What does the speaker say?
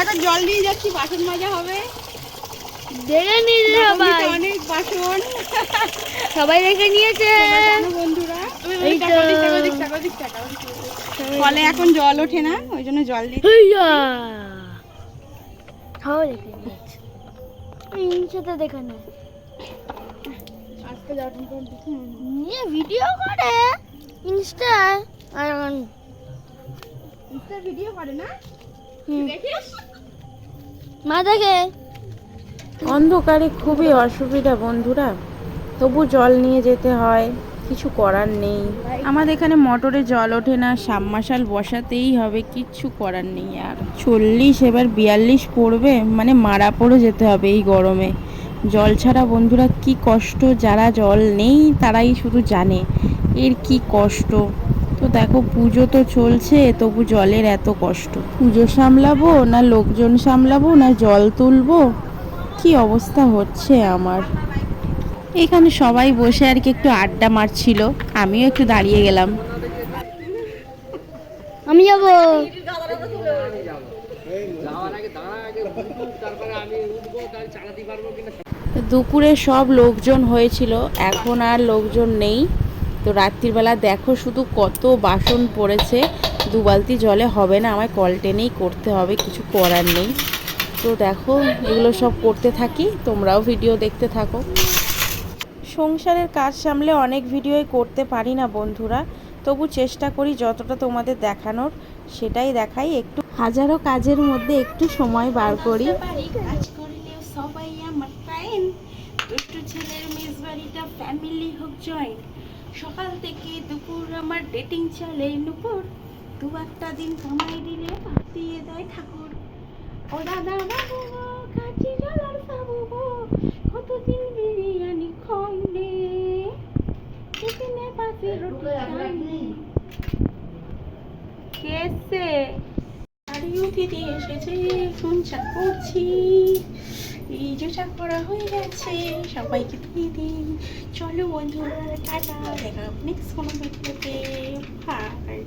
এখন জল নিয়ে যাচ্ছি বাসন মাজা হবে। দেখে নিয়েছে সবাই। নবমীতে অনেক বাসন। সবাই দেখে নিয়েছে। বন্ধুরা। কলে এখন জল ওঠে না ওই জন্য জল হইয়া। সবাই দেখে নিয়েছে ইনস্টাতে দেখে নেয় আজকে নিয়ে ভিডিও করে। আর ভিডিও করে না? দেখিস? মা দেখে অন্ধকারে খুবই অসুবিধা বন্ধুরা। তবু জল নিয়ে যেতে হয় কিছু করার নেই। আমাদের এখানে মোটরে জল ওঠে না সাবমার্শাল বসাতেই হবে কিচ্ছু করার নেই আর। চল্লিশ এবার বিয়াল্লিশ পড়বে মানে মারা পড়ে যেতে হবে এই গরমে। জল ছাড়া বন্ধুরা কি কষ্ট যারা জল নেই তারাই শুধু জানে। এর কি কষ্ট? তো দেখো পুজো তো চলছে তবু জলের এত কষ্ট। পুজো সামলাবো না লোকজন সামলাবো না জল তুলবো? কি অবস্থা হচ্ছে আমার? এখানে সবাই বসে আর কি একটু আড্ডা মারছিল আমিও একটু দাঁড়িয়ে গেলাম। আমি যাব। দুপুরে সব লোকজন হয়েছিল এখন আর লোকজন নেই। তো রাত্রিবেলা দেখো শুধু কত বাসন পড়েছে, দু বালতি জলে হবে না, আমায় কল টেনেই করতে হবে, কিছু করার নেই। তো দেখো, এগুলো সব করতে থাকি, তোমরাও ভিডিও দেখতে থাকো। সংসারের কাজ সামলে অনেক ভিডিওই করতে পারি না বন্ধুরা, তবু চেষ্টা করি যতটা তোমাদের দেখানোর, সেটাই দেখাই একটু। হাজারো কাজের মধ্যে একটু সময় বার করি। সবাই আমার ছেলের মেজ বাড়িটা ফ্যামিলি হোক জয়েন্ট সকাল থেকে দুপুর আমার ডেটিং চলে নুপুর দু একটা দিন কামাই দিলে ভাত দিয়ে দেয় ঠাকুর। ও দাদা বাবু কাজে জলার বাবু কতদিন বিরিয়ানি খাইলে? টিফিনে পাশে রুটি খাইলে। দিয়ে এসেছে, এখন করছি। এই যে চা করা হয়ে গেছে, সবাইকে দিয়ে দিন চলো বন্ধুরা, টাটা, দেখা নেক্সট কোনো ভিডিওতে বাই